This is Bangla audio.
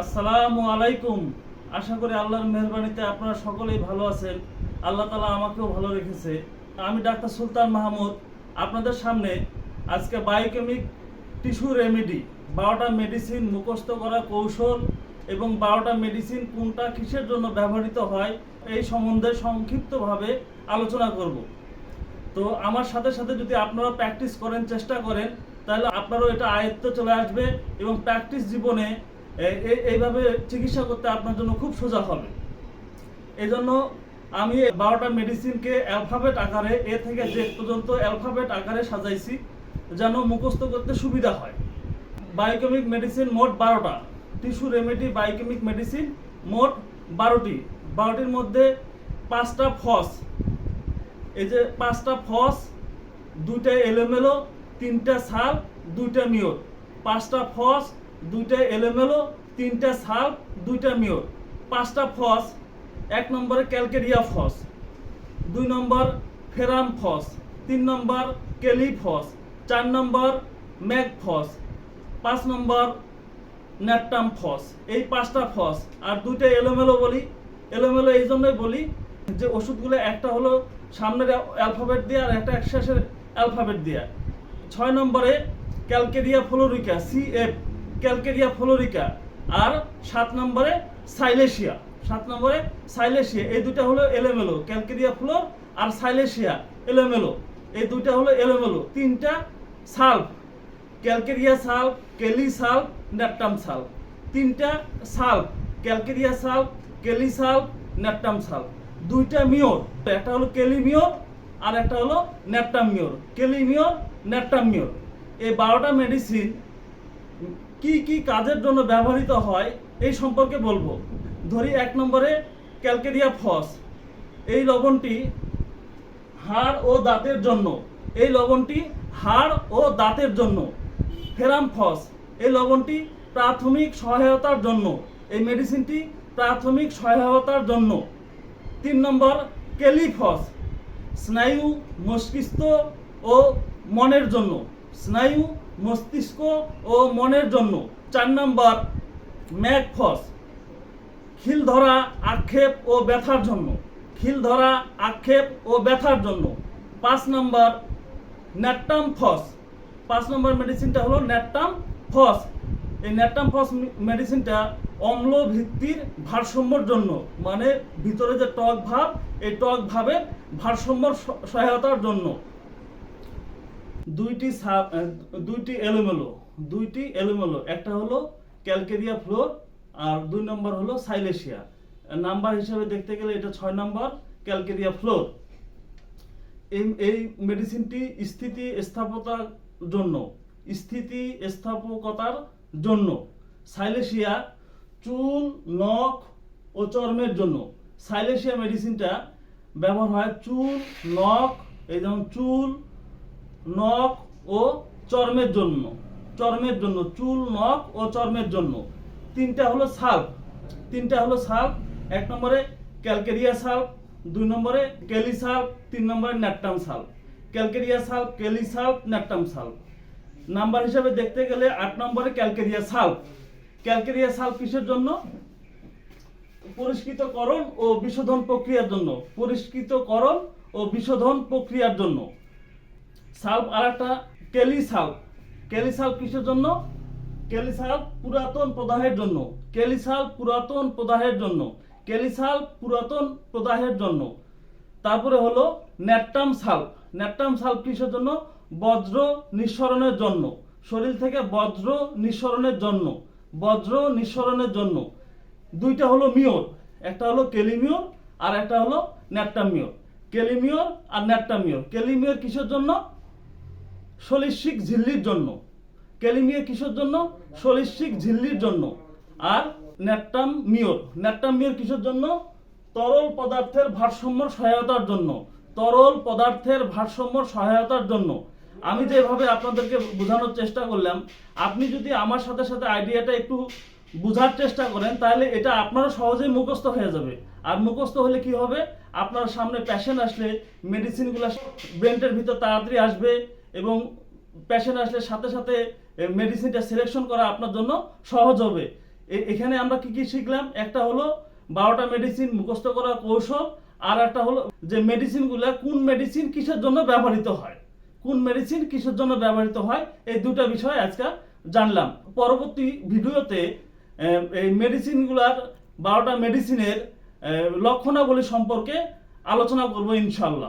আসসালামু আলাইকুম। আশা করি আল্লাহর মেহরবানিতে আপনারা সকলেই ভালো আছেন। আল্লাহ তালা আমাকেও ভালো রেখেছে। আমি ডাক্তার সুলতান মাহমুদ, আপনাদের সামনে আজকে বায়োকেমিক টিস্যু রেমেডি, বারোটা মেডিসিন মুখস্থ করা কৌশল এবং বারোটা মেডিসিন কোনটা কিসের জন্য ব্যবহৃত হয়, এই সম্বন্ধে সংক্ষিপ্তভাবে আলোচনা করব। তো আমার সাথে সাথে যদি আপনারা প্র্যাকটিস করেন, চেষ্টা করেন, তাহলে আপনারও এটা আয়ত্তে চলে আসবে এবং প্র্যাকটিস জীবনে এইভাবে চিকিৎসা করতে আপনার জন্য খুব সোজা হবে। এজন্য আমি বারোটা মেডিসিনকে অ্যালফাবেট আকারে, এ থেকে জেড পর্যন্ত অ্যালফাবেট আকারে সাজাইছি, যেন মুখস্থ করতে সুবিধা হয়। বায়োকেমিক মেডিসিন মোট বারোটা। টিস্যু রেমেডি বায়োকেমিক মেডিসিন মোট বারোটি। বারোটির মধ্যে পাঁচটা ফস। এই যে পাঁচটা ফস, দুইটা এলোমেলো, তিনটা সাল, দুইটা মিওর পাঁচটা ফস দুইটা এলোমেলো, তিনটা সাল, দুইটা মিওর। পাঁচটা ফস, এক নম্বরে ক্যালকেরিয়া ফস, দুই নম্বর ফেরাম ফস, তিন নম্বর কেলি ফস, চার নম্বর ম্যাগ ফস, পাঁচ নম্বর ন্যাপটাম ফস। এই পাঁচটা ফস, আর দুইটা এলোমেলো বলি, এলোমেলো এই জন্যই বলি যে ওষুধগুলো একটা হলো সামনের অ্যালফাবেট দিয়ে আর একটা একশেষের অ্যালফাবেট দিয়ে। ছয় নম্বরে calcarea fluorica C F calcarea fluorica আর সাত নম্বরে সাইলেশিয়া। সাত নম্বরে সাইলেশিয়া, এই দুইটা হলো এলোমেলো, ক্যালকেরিয়া ফ্লোর আর সাইলেশিয়া, এলোমেলো। এই দুইটা হলো এলোমেলো, তিনটা সালফ, ক্যালকেরিয়া সাল কেলি সাল ন্যাপটাম সাল তিনটা সাল ক্যালকেরিয়া সাল কেলি সাল ন্যাপটাম সাল দুইটা মিওর, একটা হলো কেলি মিওর আর একটা হলো ন্যাপটাম মিওর। কেলি মিওর, ন্যাপটাম মিওর। এই বারোটা মেডিসিন কি কি কাজের জন্য ব্যবহৃত হয় এই সম্পর্কে বলব। ধরি এক নম্বরে ক্যালকেরিয়া ফস। এই লবণটি হাড় ও দাঁতের জন্য। এই লবণটি হাড় ও দাঁতের জন্য। ফেরাম ফস। এই লবণটি প্রাথমিক সহায়তার জন্য। এই মেডিসিনটি প্রাথমিক সহায়তার জন্য। তিন নম্বর কেলিফস। স্নায়ু মস্তিষ্ক ও মনের জন্য। স্নায়ু মস্তিষ্ক ও মনের জন্য। চার নম্বর ম্যাকফস খিল ধরা, আক্ষেপ ও ব্যথার জন্য। খিল ধরা, আক্ষেপ ও ব্যথার জন্য। পাঁচ নম্বর ন্যাট্টাম ফস। পাঁচ নম্বর মেডিসিনটা হলো ন্যাট্টাম ফস। এই ন্যাট্টাম ফস মেডিসিনটা অম্ল ভিত্তির ভারসাম্যর জন্য মানে ভিতরে যে টক ভাব, এই টক ভাবের ভারসাম্যর সহায়তার জন্য। দুইটি সাব দুইটি এলোমেলো দুইটি এলোমেলো। একটা হলো ক্যালকেরিয়া ফ্লোর আর দুই নম্বর হলো সাইলেশিয়া নাম্বার হিসেবে দেখতে গেলে এটা ছয় নম্বর ক্যালকেরিয়া ফ্লোর। এই এই মেডিসিনটি স্থিতি স্থাপতার জন্য, স্থিতি স্থাপকতার জন্য। সাইলেশিয়া চুল, নখ ও চর্মের জন্য। সাইলেশিয়া মেডিসিনটা ব্যবহার হয় চুল, নখ, এই যেমন চুল নখ ও চর্মের জন্য। চর্মের জন্য, চুল, নখ ও চর্মের জন্য। তিনটা হলো সাল্প তিনটা হলো সাল্প এক নম্বরে ক্যালকেরিয়া সাল্প দুই নম্বরে কেলি সাল্প তিন নম্বরে ন্যাপটাম সাল্প ক্যালকেরিয়া সাল্প কেলি সাল্প ন্যাপটাম সাল্প নাম্বার হিসাবে দেখতে গেলে আট নম্বরে ক্যালকেরিয়া সাল্প ক্যালকেরিয়া সাল্প কিসের জন্য? পরিষ্কৃতকরণ ও বিশোধন প্রক্রিয়ার জন্য। পরিষ্কৃতকরণ ও বিশোধন প্রক্রিয়ার জন্য। সাল্প আর একটা কেলি সাল্প কেলি সাল্প কিসের জন্য? কেলি সাল্প পুরাতন প্রদাহের জন্য। কেলি সাল্প পুরাতন প্রদাহের জন্য। কেলি সাল্প পুরাতন প্রদাহের জন্য। তারপরে হলো ন্যাট্টাম সাল্প ন্যাট্টাম সাল্প কিসের জন্য? বজ্র নিঃসরণের জন্য। শরীর থেকে বজ্র নিঃসরণের জন্য। বজ্র নিঃসরণের জন্য। দুইটা হলো মিওর। একটা হলো কেলিমিওর আর একটা হলো ন্যাট্টামিওর কেলিমিওর আর ন্যাট্টামিওর কেলিমিওর কিসের জন্য? সলিসিক ঝিল্লির জন্য। ক্যালিমিয়া কিসের জন্য? সলিসিক ঝিল্লির জন্য। আর ন্যাট্টাম মিওর ন্যাট্টাম মিওর কিসের জন্য? তরল পদার্থের ভারসাম্য সহায়তার জন্য। তরল পদার্থের ভারসাম্য সহায়তার জন্য। আমি যেভাবে আপনাদেরকে বোঝানোর চেষ্টা করলাম, আপনি যদি আমার সাথে সাথে আইডিয়াটা একটু বোঝার চেষ্টা করেন, তাহলে এটা আপনারও সহজেই মুখস্থ হয়ে যাবে। আর মুখস্থ হলে কি হবে? আপনার সামনে প্যাশেন্ট আসলে মেডিসিনগুলো ব্রেনটের ভিতর তাড়াতাড়ি আসবে এবং পেশেন্ট আসলে সাথে সাথে মেডিসিনটা সিলেকশন করা আপনার জন্য সহজ হবে। এখানে আমরা কি কি শিখলাম? একটা হলো বারোটা মেডিসিন মুখস্থ করার কৌশল, আর একটা হলো যে মেডিসিনগুলো কোন মেডিসিন কিসের জন্য ব্যবহৃত হয়। কোন মেডিসিন কিসের জন্য ব্যবহৃত হয়? এই দুটা বিষয় আজকে জানলাম। পরবর্তী ভিডিওতে এই মেডিসিনগুলার বারোটা মেডিসিনের লক্ষণাবলী সম্পর্কে আলোচনা করব ইনশাল্লাহ